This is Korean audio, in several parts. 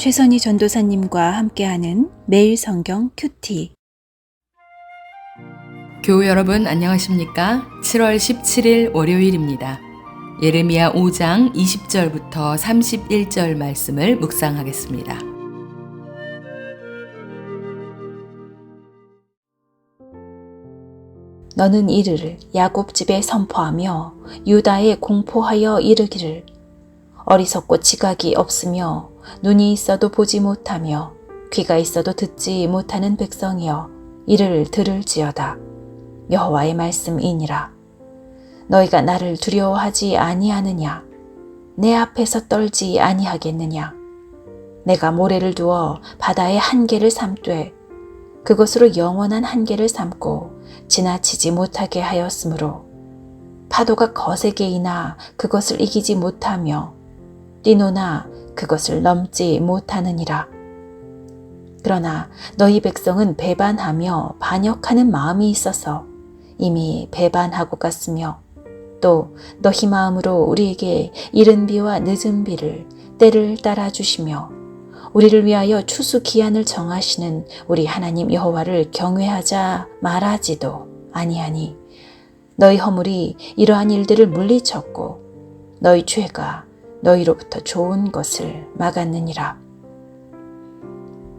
최선희 전도사님과 함께하는 매일 성경 큐티. 교우 여러분 안녕하십니까? 7월 17일 월요일입니다. 예레미야 5장 20절부터 31절 말씀을 묵상하겠습니다. 너는 이르를 야곱 집에 선포하며 유다에 공포하여 이르기를 어리석고 지각이 없으며 눈이 있어도 보지 못하며 귀가 있어도 듣지 못하는 백성이여 이를 들을지어다. 여호와의 말씀이니라. 너희가 나를 두려워하지 아니하느냐? 내 앞에서 떨지 아니하겠느냐? 내가 모래를 두어 바다의 한계를 삼되 그것으로 영원한 한계를 삼고 지나치지 못하게 하였으므로 파도가 거세게 이나 그것을 이기지 못하며 뛰노나 그것을 넘지 못하느니라. 그러나 너희 백성은 배반하며 반역하는 마음이 있어서 이미 배반하고 갔으며 또 너희 마음으로 우리에게 이른 비와 늦은 비를 때를 따라 주시며 우리를 위하여 추수 기한을 정하시는 우리 하나님 여호와를 경외하자 말하지도 아니하니 너희 허물이 이러한 일들을 물리쳤고 너희 죄가 너희로부터 좋은 것을 막았느니라.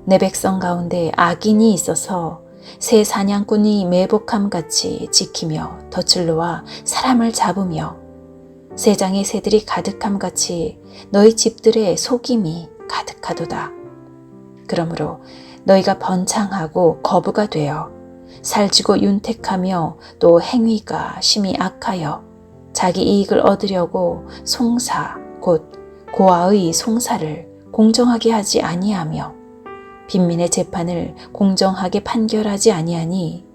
내 백성 가운데 악인이 있어서 새 사냥꾼이 매복함 같이 지키며 덫을 놓아 사람을 잡으며 세장의 새들이 가득함 같이 너희 집들의 속임이 가득하도다. 그러므로 너희가 번창하고 거부가 되어 살지고 윤택하며 또 행위가 심히 악하여 자기 이익을 얻으려고 송사 곧 고아의 송사를 공정하게 하지 아니하며 빈민의 재판을 공정하게 판결하지 아니하니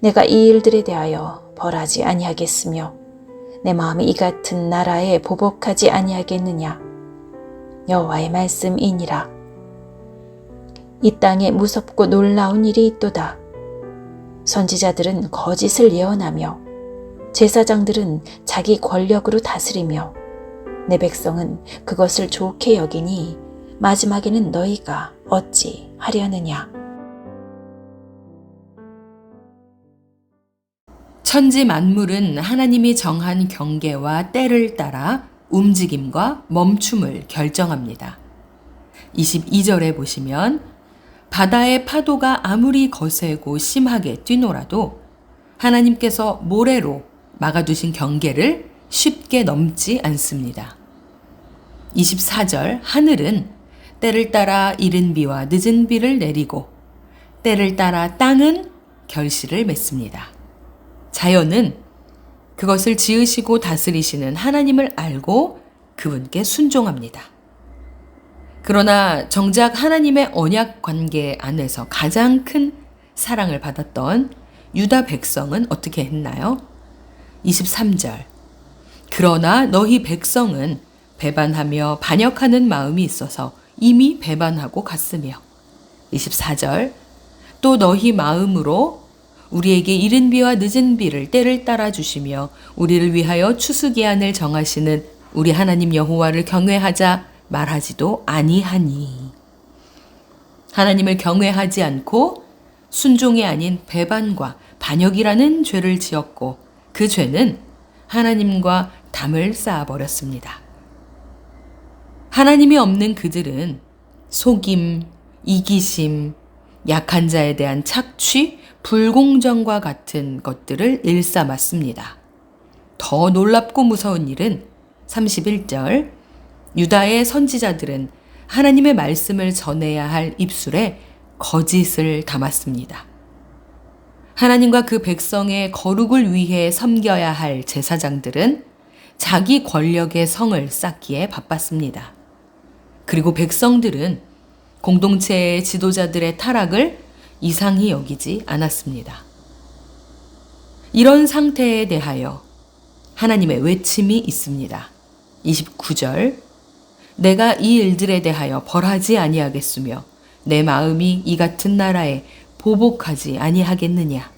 내가 이 일들에 대하여 벌하지 아니하겠으며 내 마음이 이 같은 나라에 보복하지 아니하겠느냐? 여호와의 말씀이니라. 이 땅에 무섭고 놀라운 일이 있도다. 선지자들은 거짓을 예언하며 제사장들은 자기 권력으로 다스리며 내 백성은 그것을 좋게 여기니 마지막에는 너희가 어찌 하려느냐. 천지 만물은 하나님이 정한 경계와 때를 따라 움직임과 멈춤을 결정합니다. 22절에 보시면 바다의 파도가 아무리 거세고 심하게 뛰노라도 하나님께서 모래로 막아두신 경계를 쉽게 넘지 않습니다. 24절 하늘은 때를 따라 이른 비와 늦은 비를 내리고 때를 따라 땅은 결실을 맺습니다. 자연은 그것을 지으시고 다스리시는 하나님을 알고 그분께 순종합니다. 그러나 정작 하나님의 언약 관계 안에서 가장 큰 사랑을 받았던 유다 백성은 어떻게 했나요? 23절. 그러나 너희 백성은 배반하며 반역하는 마음이 있어서 이미 배반하고 갔으며. 24절. 또 너희 마음으로 우리에게 이른 비와 늦은 비를 때를 따라 주시며 우리를 위하여 추수 기한을 정하시는 우리 하나님 여호와를 경외하자 말하지도 아니하니. 하나님을 경외하지 않고 순종이 아닌 배반과 반역이라는 죄를 지었고 그 죄는 하나님과 담을 쌓아버렸습니다. 하나님이 없는 그들은 속임, 이기심, 약한 자에 대한 착취, 불공정과 같은 것들을 일삼았습니다. 더 놀랍고 무서운 일은 31절 유다의 선지자들은 하나님의 말씀을 전해야 할 입술에 거짓을 담았습니다. 하나님과 그 백성의 거룩을 위해 섬겨야 할 제사장들은 자기 권력의 성을 쌓기에 바빴습니다. 그리고 백성들은 공동체의 지도자들의 타락을 이상히 여기지 않았습니다. 이런 상태에 대하여 하나님의 외침이 있습니다. 29절 내가 이 일들에 대하여 벌하지 아니하겠으며 내 마음이 이 같은 나라에 보복하지 아니하겠느냐.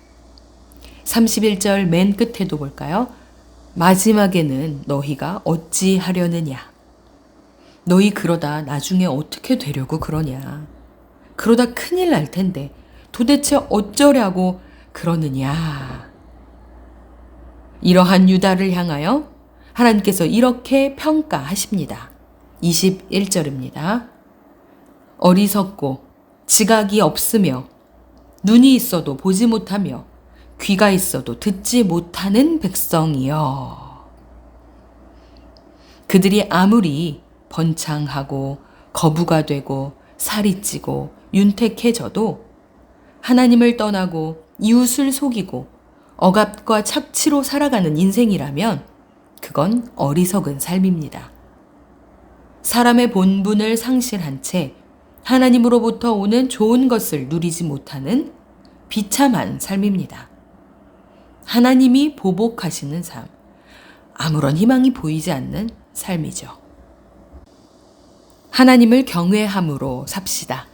31절 맨 끝에도 볼까요? 마지막에는 너희가 어찌 하려느냐. 너희 그러다 나중에 어떻게 되려고 그러냐. 그러다 큰일 날 텐데 도대체 어쩌려고 그러느냐. 이러한 유다를 향하여 하나님께서 이렇게 평가하십니다. 21절입니다. 어리석고 지각이 없으며 눈이 있어도 보지 못하며 귀가 있어도 듣지 못하는 백성이여. 그들이 아무리 번창하고 거부가 되고 살이 찌고 윤택해져도 하나님을 떠나고 이웃을 속이고 억압과 착취로 살아가는 인생이라면 그건 어리석은 삶입니다. 사람의 본분을 상실한 채 하나님으로부터 오는 좋은 것을 누리지 못하는 비참한 삶입니다. 하나님이 보복하시는 삶, 아무런 희망이 보이지 않는 삶이죠. 하나님을 경외함으로 삽시다.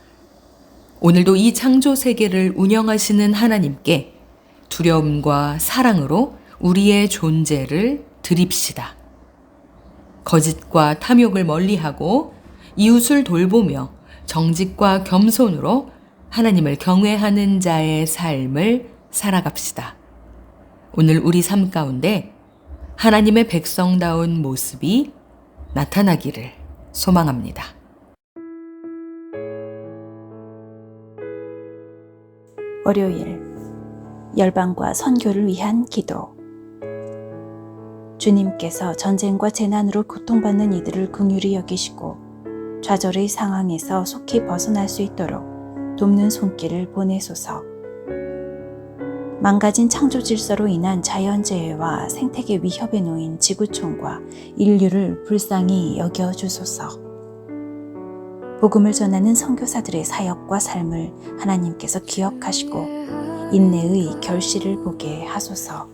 오늘도 이 창조 세계를 운영하시는 하나님께 두려움과 사랑으로 우리의 존재를 드립시다. 거짓과 탐욕을 멀리하고 이웃을 돌보며 정직과 겸손으로 하나님을 경외하는 자의 삶을 살아갑시다. 오늘 우리 삶 가운데 하나님의 백성다운 모습이 나타나기를 소망합니다. 월요일 열방과 선교를 위한 기도 주님께서 전쟁과 재난으로 고통받는 이들을 긍휼히 여기시고 좌절의 상황에서 속히 벗어날 수 있도록 돕는 손길을 보내소서. 망가진 창조 질서로 인한 자연재해와 생태계 위협에 놓인 지구촌과 인류를 불쌍히 여겨 주소서. 복음을 전하는 선교사들의 사역과 삶을 하나님께서 기억하시고 인내의 결실을 보게 하소서.